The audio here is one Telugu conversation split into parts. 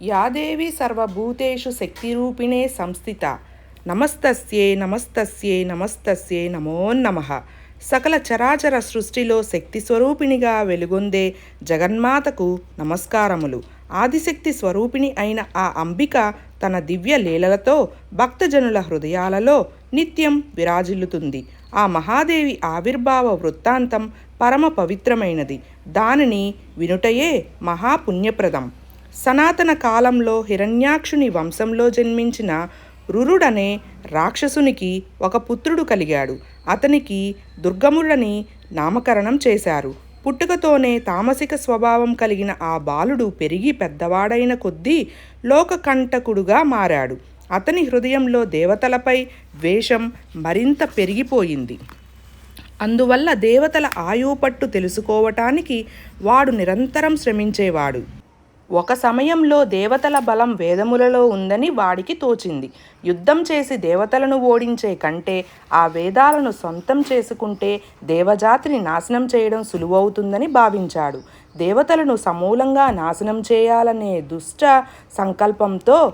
యాదేవి సర్వభూతేషు శక్తిరూపిణే సంస్థిత. నమస్తస్యే నమస్తస్యే నమస్తస్యే నమో నమః. సకల చరాచర సృష్టిలో శక్తి స్వరూపిణిగా వెలుగొందే జగన్మాతకు నమస్కారములు. ఆదిశక్తి స్వరూపిణి అయిన ఆ అంబిక తన దివ్య లీలలతో భక్తజనుల హృదయాలలో నిత్యం విరాజిల్లుతుంది. ఆ మహాదేవి ఆవిర్భావ వృత్తాంతం పరమ పవిత్రమైనది. దానిని వినుటయే మహాపుణ్యప్రదం. సనాతన కాలంలో హిరణ్యాక్షుని వంశంలో జన్మించిన రురుడనే రాక్షసునికి ఒక పుత్రుడు కలిగాడు. అతనికి దుర్గముడని నామకరణం చేశారు. పుట్టుకతోనే తామసిక స్వభావం కలిగిన ఆ బాలుడు పెరిగి పెద్దవాడైన కొద్దీ లోకకంటకుడుగా మారాడు. అతని హృదయంలో దేవతలపై ద్వేషం మరింత పెరిగిపోయింది. అందువల్ల దేవతల ఆయుపట్టు తెలుసుకోవటానికి వాడు నిరంతరం శ్రమించేవాడు. ఒక సమయంలో దేవతల బలం వేదములలో ఉందని వాడికి తోచింది. యుద్ధం చేసి దేవతలను ఓడించే కంటే ఆ వేదాలను సొంతం చేసుకుంటే దేవజాతిని నాశనం చేయడం సులువవుతుందని భావించాడు. దేవతలను సమూలంగా నాశనం చేయాలనే దుష్ట సంకల్పంతో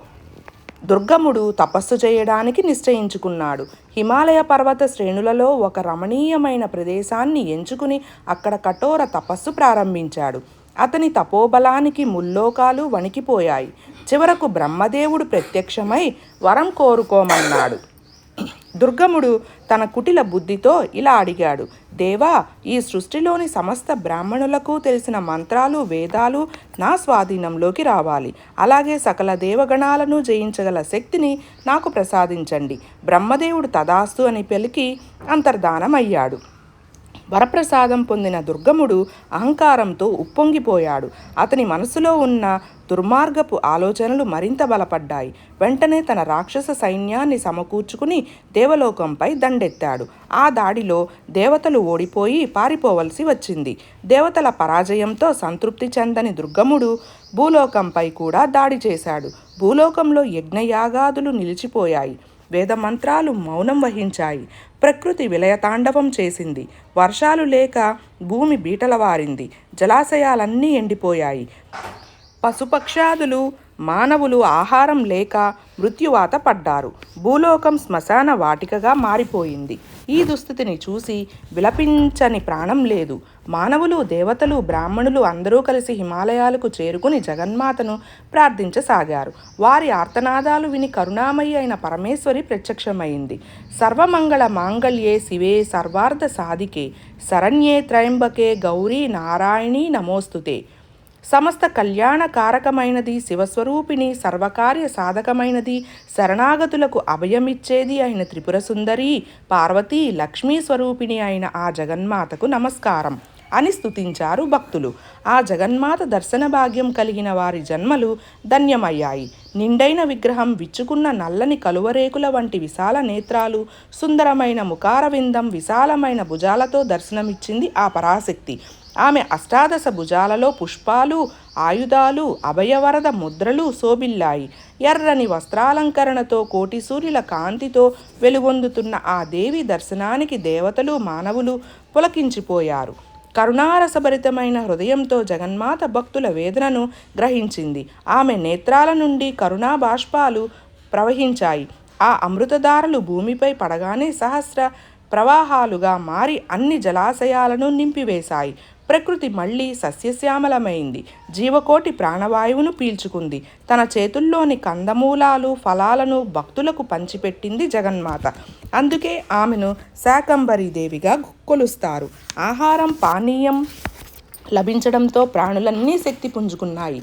దుర్గముడు తపస్సు చేయడానికి నిశ్చయించుకున్నాడు. హిమాలయ పర్వత శ్రేణులలో ఒక రమణీయమైన ప్రదేశాన్ని ఎంచుకుని అక్కడ కఠోర తపస్సు ప్రారంభించాడు. అతని తపోబలానికి ముల్లోకాలు వణికిపోయాయి. చివరకు బ్రహ్మదేవుడు ప్రత్యక్షమై వరం కోరుకోమన్నాడు. దుర్గముడు తన కుటిల బుద్ధితో ఇలా అడిగాడు దేవా ఈ సృష్టిలోని సమస్త బ్రాహ్మణులకు తెలిసిన మంత్రాలు వేదాలు నా స్వాధీనంలోకి రావాలి. అలాగే సకల దేవగణాలను జయించగల శక్తిని నాకు ప్రసాదించండి. బ్రహ్మదేవుడు తదాస్తు అని పలికి అంతర్ధానమయ్యాడు. వరప్రసాదం పొందిన దుర్గముడు అహంకారంతో ఉప్పొంగిపోయాడు. అతని మనసులో ఉన్న దుర్మార్గపు ఆలోచనలు మరింత బలపడ్డాయి. వెంటనే తన రాక్షస సైన్యాన్ని సమకూర్చుకుని దేవలోకంపై దండెత్తాడు. ఆ దాడిలో దేవతలు ఓడిపోయి పారిపోవలసి వచ్చింది. దేవతల పరాజయంతో సంతృప్తి చెందని దుర్గముడు భూలోకంపై కూడా దాడి చేశాడు. భూలోకంలో యజ్ఞయాగాదులు నిలిచిపోయాయి. వేదమంత్రాలు మౌనం వహించాయి. ప్రకృతి విలయతాండవం చేసింది. వర్షాలు లేక భూమి బీటల వారింది. జలాశయాలన్నీ ఎండిపోయాయి. పశుపక్షాదులు మానవులు ఆహారం లేక మృత్యువాత పడ్డారు. భూలోకం శ్మశాన వాటికగా మారిపోయింది. ఈ దుస్థితిని చూసి విలపించని ప్రాణం లేదు. మానవులు దేవతలు బ్రాహ్మణులు అందరూ కలిసి హిమాలయాలకు చేరుకుని జగన్మాతను ప్రార్థించసాగారు. వారి ఆర్తనాదాలు విని కరుణామయి అయిన పరమేశ్వరి ప్రత్యక్షమైంది. సర్వమంగళ మాంగళ్యే శివే సర్వార్థ సాధికే. శరణ్యే త్రయంబకే గౌరీ నారాయణీ నమోస్తుతే. సమస్త కళ్యాణకారకమైనది శివస్వరూపిణి సర్వకార్య సాధకమైనది శరణాగతులకు అభయమిచ్చేది అయిన త్రిపుర సుందరి పార్వతీ లక్ష్మీ స్వరూపిణి అయిన ఆ జగన్మాతకు నమస్కారం అని స్తుతించారు భక్తులు. ఆ జగన్మాత దర్శన భాగ్యం కలిగిన వారి జన్మలు ధన్యమయ్యాయి. నిండైన విగ్రహం విచ్చుకున్న నల్లని కలువరేకుల వంటి విశాల నేత్రాలు సుందరమైన ముఖారవిందం విశాలమైన భుజాలతో దర్శనమిచ్చింది ఆ పరాశక్తి. ఆమె అష్టాదశ భుజాలలో పుష్పాలు ఆయుధాలు అభయవరద ముద్రలు శోభిల్లాయి. ఎర్రని వస్త్రాలంకరణతో కోటి సూర్యుల కాంతితో వెలుగొందుతున్న ఆ దేవి దర్శనానికి దేవతలు మానవులు పులకించిపోయారు. కరుణారసభరితమైన హృదయంతో జగన్మాత భక్తుల వేదనను గ్రహించింది. ఆమె నేత్రాల నుండి కరుణా బాష్పాలు ప్రవహించాయి. ఆ అమృతధారలు భూమిపై పడగానే సహస్ర ప్రవాహాలుగా మారి అన్ని జలాశయాలను నింపివేశాయి. ప్రకృతి మళ్ళీ సస్యశ్యామలమైంది. జీవకోటి ప్రాణవాయువును పీల్చుకుంది. తన చేతుల్లోని కందమూలాలు ఫలాలను భక్తులకు పంచిపెట్టింది జగన్మాత. అందుకే ఆమెను శాకంబరీదేవిగా కొలుస్తారు. ఆహారం పానీయం లభించడంతో ప్రాణులన్నీ శక్తి పుంజుకున్నాయి.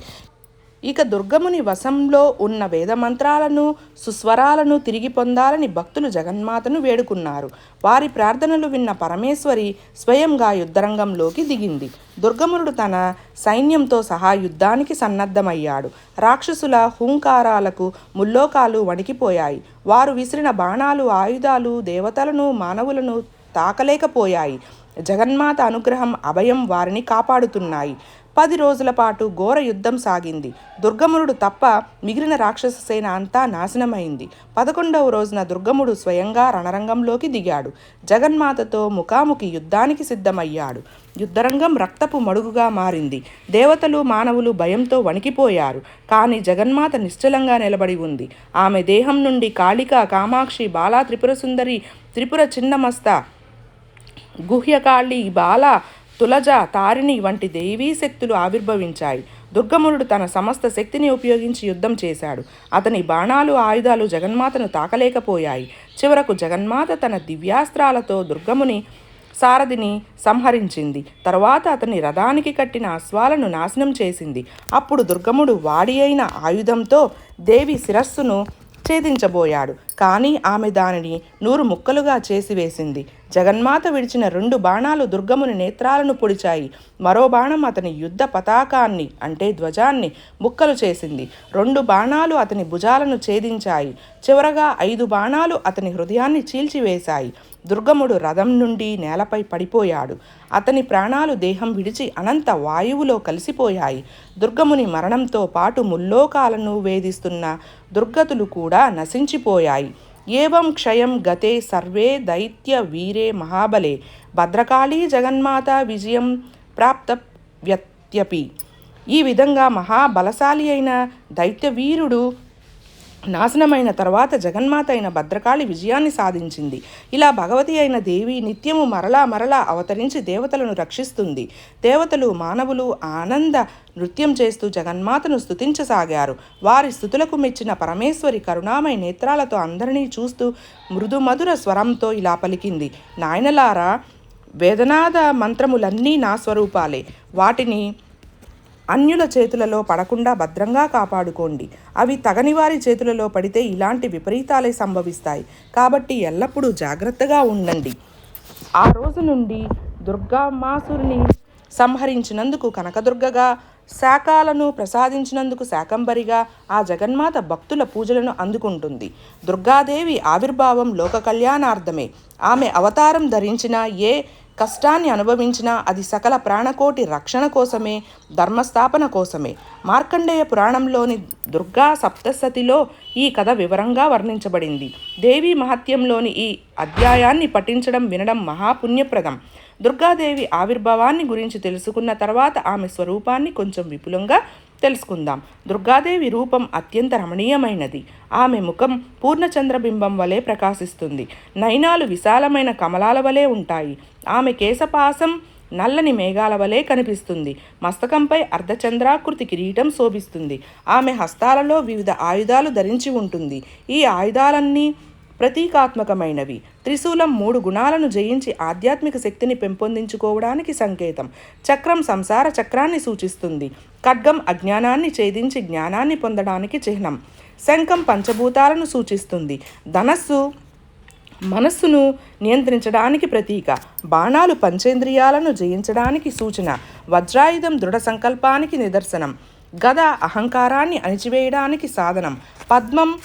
ఇక దుర్గముని వశంలో ఉన్న వేదమంత్రాలను సుస్వరాలను తిరిగి పొందాలని భక్తులు జగన్మాతను వేడుకున్నారు. వారి ప్రార్థనలు విన్న పరమేశ్వరి స్వయంగా యుద్ధరంగంలోకి దిగింది. దుర్గమునుడు తన సైన్యంతో సహా యుద్ధానికి సన్నద్ధమయ్యాడు. రాక్షసుల హూంకారాలకు ముల్లోకాలు వణికిపోయాయి. వారు విసిరిన బాణాలు ఆయుధాలు దేవతలను మానవులను తాకలేకపోయాయి. జగన్మాత అనుగ్రహం అభయం వారిని కాపాడుతున్నాయి. పది రోజుల పాటు ఘోర యుద్ధం సాగింది. దుర్గమునుడు తప్ప మిగిలిన రాక్షస సేన అంతా నాశనమైంది. పదకొండవ రోజున దుర్గముడు స్వయంగా రణరంగంలోకి దిగాడు. జగన్మాతతో ముఖాముఖి యుద్ధానికి సిద్ధమయ్యాడు. యుద్ధరంగం రక్తపు మడుగుగా మారింది. దేవతలు మానవులు భయంతో వణికిపోయారు. కానీ జగన్మాత నిశ్చలంగా నిలబడి ఉంది. ఆమె దేహం నుండి కాళిక కామాక్షి బాలా త్రిపుర సుందరి త్రిపుర చిన్నమస్త గుహ్యకాళి బాల తులజ తారిణి వంటి దేవీ శక్తులు ఆవిర్భవించాయి. దుర్గమునుడు తన సమస్త శక్తిని ఉపయోగించి యుద్ధం చేశాడు. అతని బాణాలు ఆయుధాలు జగన్మాతను తాకలేకపోయాయి. చివరకు జగన్మాత తన దివ్యాస్త్రాలతో దుర్గముని సారథిని సంహరించింది. తర్వాత అతని రథానికి కట్టిన అశ్వాలను నాశనం చేసింది. అప్పుడు దుర్గముడు వాడి అయిన ఆయుధంతో దేవి శిరస్సును ఛేదించబోయాడు. కానీ ఆమె దానిని నూరు ముక్కలుగా చేసివేసింది. జగన్మాత విడిచిన రెండు బాణాలు దుర్గముని నేత్రాలను పొడిచాయి. మరో బాణం అతని యుద్ధ పతాకాన్ని అంటే ధ్వజాన్ని ముక్కలు చేసింది. రెండు బాణాలు అతని భుజాలను ఛేదించాయి. చివరగా ఐదు బాణాలు అతని హృదయాన్ని చీల్చివేశాయి. దుర్గముడు రథం నుండి నేలపై పడిపోయాడు. అతని ప్రాణాలు దేహం విడిచి అనంత వాయువులో కలిసిపోయాయి. దుర్గముని మరణంతో పాటు ముల్లోకాలను వేధిస్తున్న దుర్గతులు కూడా నశించిపోయాయి. ఏవం క్షయం గతే సర్వే దైత్య వీరే మహాబలే. భద్రకాళీ జగన్మాత విజయం ప్రాప్త వ్యత్యపి ఈ విధంగా మహాబలశాలి అయిన దైత్యవీరుడు నాశనమైన తర్వాత జగన్మాత అయిన భద్రకాళి విజయాన్ని సాధించింది. ఇలా భగవతి అయిన దేవి నిత్యము మరలా మరలా అవతరించి దేవతలను రక్షిస్తుంది. దేవతలు మానవులు ఆనంద నృత్యం చేస్తూ జగన్మాతను స్థుతించసాగారు వారి స్థుతులకు మెచ్చిన పరమేశ్వరి కరుణామయ నేత్రాలతో అందరినీ చూస్తూ మృదుమధుర స్వరంతో ఇలా పలికింది. నాయనలారా వేదనాద మంత్రములన్నీ నా స్వరూపాలే. వాటిని అన్యుల చేతులలో పడకుండా భద్రంగా కాపాడుకోండి. అవి తగని వారి చేతులలో పడితే ఇలాంటి విపరీతాలే సంభవిస్తాయి. కాబట్టి ఎల్లప్పుడూ జాగ్రత్తగా ఉండండి. ఆ రోజు నుండి దుర్గామాసుని సంహరించినందుకు కనకదుర్గగా శాఖాలను ప్రసాదించినందుకు శాకంబరిగా ఆ జగన్మాత భక్తుల పూజలను అందుకుంటుంది. దుర్గాదేవి ఆవిర్భావం లోక కళ్యాణార్థమే. ఆమె అవతారం ధరించిన ఏ కష్టాన్ని అనుభవించినా అది సకల ప్రాణకోటి రక్షణ కోసమే ధర్మస్థాపన కోసమే. మార్కండేయ పురాణంలోని దుర్గా సప్తసతిలో ఈ కథ వివరంగా వర్ణించబడింది. దేవీ మహత్యంలోని ఈ అధ్యాయాన్ని పఠించడం వినడం మహాపుణ్యప్రదం. దుర్గాదేవి ఆవిర్భావాన్ని గురించి తెలుసుకున్న తర్వాత ఆమె స్వరూపాన్ని కొంచెం విపులంగా తెలుసుకుందాం. దుర్గాదేవి రూపం అత్యంత రమణీయమైనది. ఆమె ముఖం పూర్ణచంద్రబింబం వలె ప్రకాశిస్తుంది. నయనాలు విశాలమైన కమలాల వలె ఉంటాయి. ఆమె కేశపాసం నల్లని మేఘాల వలె కనిపిస్తుంది. మస్తకంపై అర్ధచంద్రాకృతి కిరీటం శోభిస్తుంది. ఆమె హస్తాలలో వివిధ ఆయుధాలు ధరించి ఉంటుంది. ఈ ఆయుధాలన్నీ ప్రతీకాత్మకమైనవి. త్రిశూలం మూడు గుణాలను జయించి ఆధ్యాత్మిక శక్తిని పెంపొందించుకోవడానికి సంకేతం. చక్రం సంసార చక్రాన్ని సూచిస్తుంది. ఖడ్గం అజ్ఞానాన్ని ఛేదించి జ్ఞానాన్ని పొందడానికి చిహ్నం. శంఖం పంచభూతాలను సూచిస్తుంది. ధనస్సు మనస్సును నియంత్రించడానికి ప్రతీక. బాణాలు పంచేంద్రియాలను జయించడానికి సూచన. వజ్రాయుధం దృఢ సంకల్పానికి నిదర్శనం. గద అహంకారాన్ని అణిచివేయడానికి సాధనం. పద్మం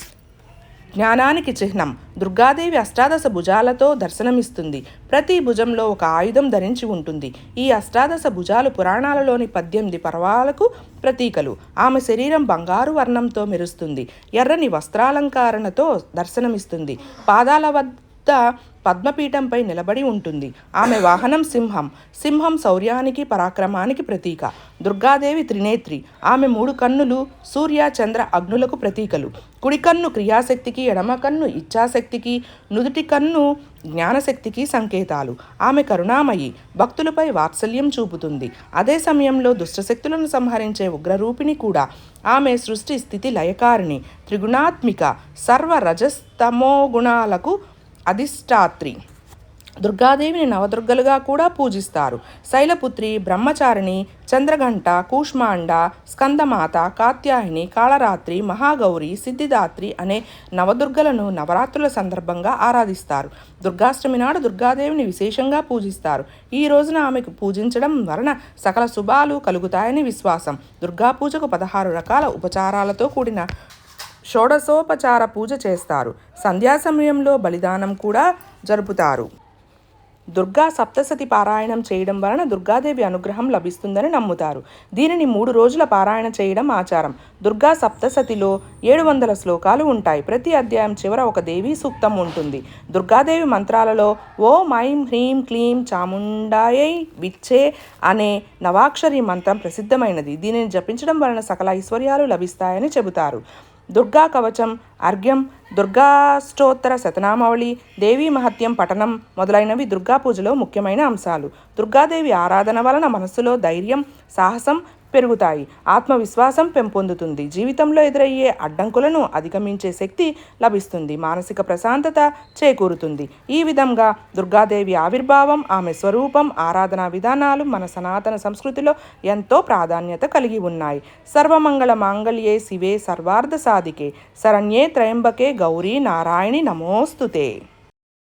జ్ఞానానికి చిహ్నం. దుర్గాదేవి అష్టాదశ భుజాలతో దర్శనమిస్తుంది. ప్రతి భుజంలో ఒక ఆయుధం ధరించి ఉంటుంది. ఈ అష్టాదశ భుజాలు పురాణాలలోని పద్దెనిమిది పర్వాలకు ప్రతీకలు. ఆమె శరీరం బంగారు వర్ణంతో మెరుస్తుంది. ఎర్రని వస్త్రాలంకరణతో దర్శనమిస్తుంది. పాదాల వద్ద పద్మపీఠంపై నిలబడి ఉంటుంది. ఆమె వాహనం సింహం. సింహం శౌర్యానికి పరాక్రమానికి ప్రతీక. దుర్గాదేవి త్రినేత్రి. ఆమె మూడు కన్నులు సూర్య చంద్ర అగ్నులకు ప్రతీకలు. కుడి కన్ను క్రియాశక్తికి ఎడమ కన్ను ఇచ్ఛాశక్తికి నుదుటి కన్ను జ్ఞానశక్తికి సంకేతాలు. ఆమె కరుణామయి. భక్తులపై వాత్సల్యం చూపుతుంది. అదే సమయంలో దుష్టశక్తులను సంహరించే ఉగ్రరూపిణి కూడా. ఆమె సృష్టి స్థితి లయకారిణి. త్రిగుణాత్మిక. సర్వ రజస్తమో గుణాలకు అధిష్టాత్రి. దుర్గాదేవిని నవదుర్గలుగా కూడా పూజిస్తారు. శైలపుత్రి బ్రహ్మచారిణి చంద్రఘంట కూష్మాండ స్కందమాత కాత్యాయని కాళరాత్రి మహాగౌరి సిద్ధిదాత్రి అనే నవదుర్గలను నవరాత్రుల సందర్భంగా ఆరాధిస్తారు. దుర్గాష్టమి నాడు దుర్గాదేవిని విశేషంగా పూజిస్తారు. ఈ రోజున ఆమెకు పూజించడం వలన సకల శుభాలు కలుగుతాయని విశ్వాసం. దుర్గా పూజకు పదహారు రకాల ఉపచారాలతో కూడిన షోడశోపచార పూజ చేస్తారు. సంధ్యా సమయంలో బలిదానం కూడా జరుపుతారు. దుర్గా సప్తసతి పారాయణం చేయడం వలన దుర్గాదేవి అనుగ్రహం లభిస్తుందని నమ్ముతారు. దీనిని మూడు రోజుల పారాయణ చేయడం ఆచారం. దుర్గా సప్తసతిలో ఏడు వందల శ్లోకాలు ఉంటాయి. ప్రతి అధ్యాయం చివర ఒక దేవీ సూక్తం ఉంటుంది. దుర్గాదేవి మంత్రాలలో ఓ మైం హ్రీం క్లీం చాముండాయై విచ్చే అనే నవాక్షరి మంత్రం ప్రసిద్ధమైనది. దీనిని జపించడం వలన సకల ఐశ్వర్యాలు లభిస్తాయని చెబుతారు. దుర్గా కవచం అర్ఘ్యం దుర్గాష్టోత్తర శతనామావళి దేవీ మహత్యం పఠనం మొదలైనవి దుర్గా పూజలో ముఖ్యమైన అంశాలు. దుర్గాదేవి ఆరాధన వలన మనస్సులో ధైర్యం సాహసం పెరుగుతాయి. ఆత్మవిశ్వాసం పెంపొందుతుంది. జీవితంలో ఎదురయ్యే అడ్డంకులను అధిగమించే శక్తి లభిస్తుంది. మానసిక ప్రశాంతత చేకూరుతుంది. ఈ విధంగా దుర్గాదేవి ఆవిర్భావం ఆమె స్వరూపం ఆరాధనా విధానాలు మన సనాతన సంస్కృతిలో ఎంతో ప్రాధాన్యత కలిగి ఉన్నాయి. సర్వమంగళ మాంగళ్యే శివే సర్వార్థ సాధికే. శరణ్యే త్రయంబకే గౌరీ నారాయణి నమోస్తుతే.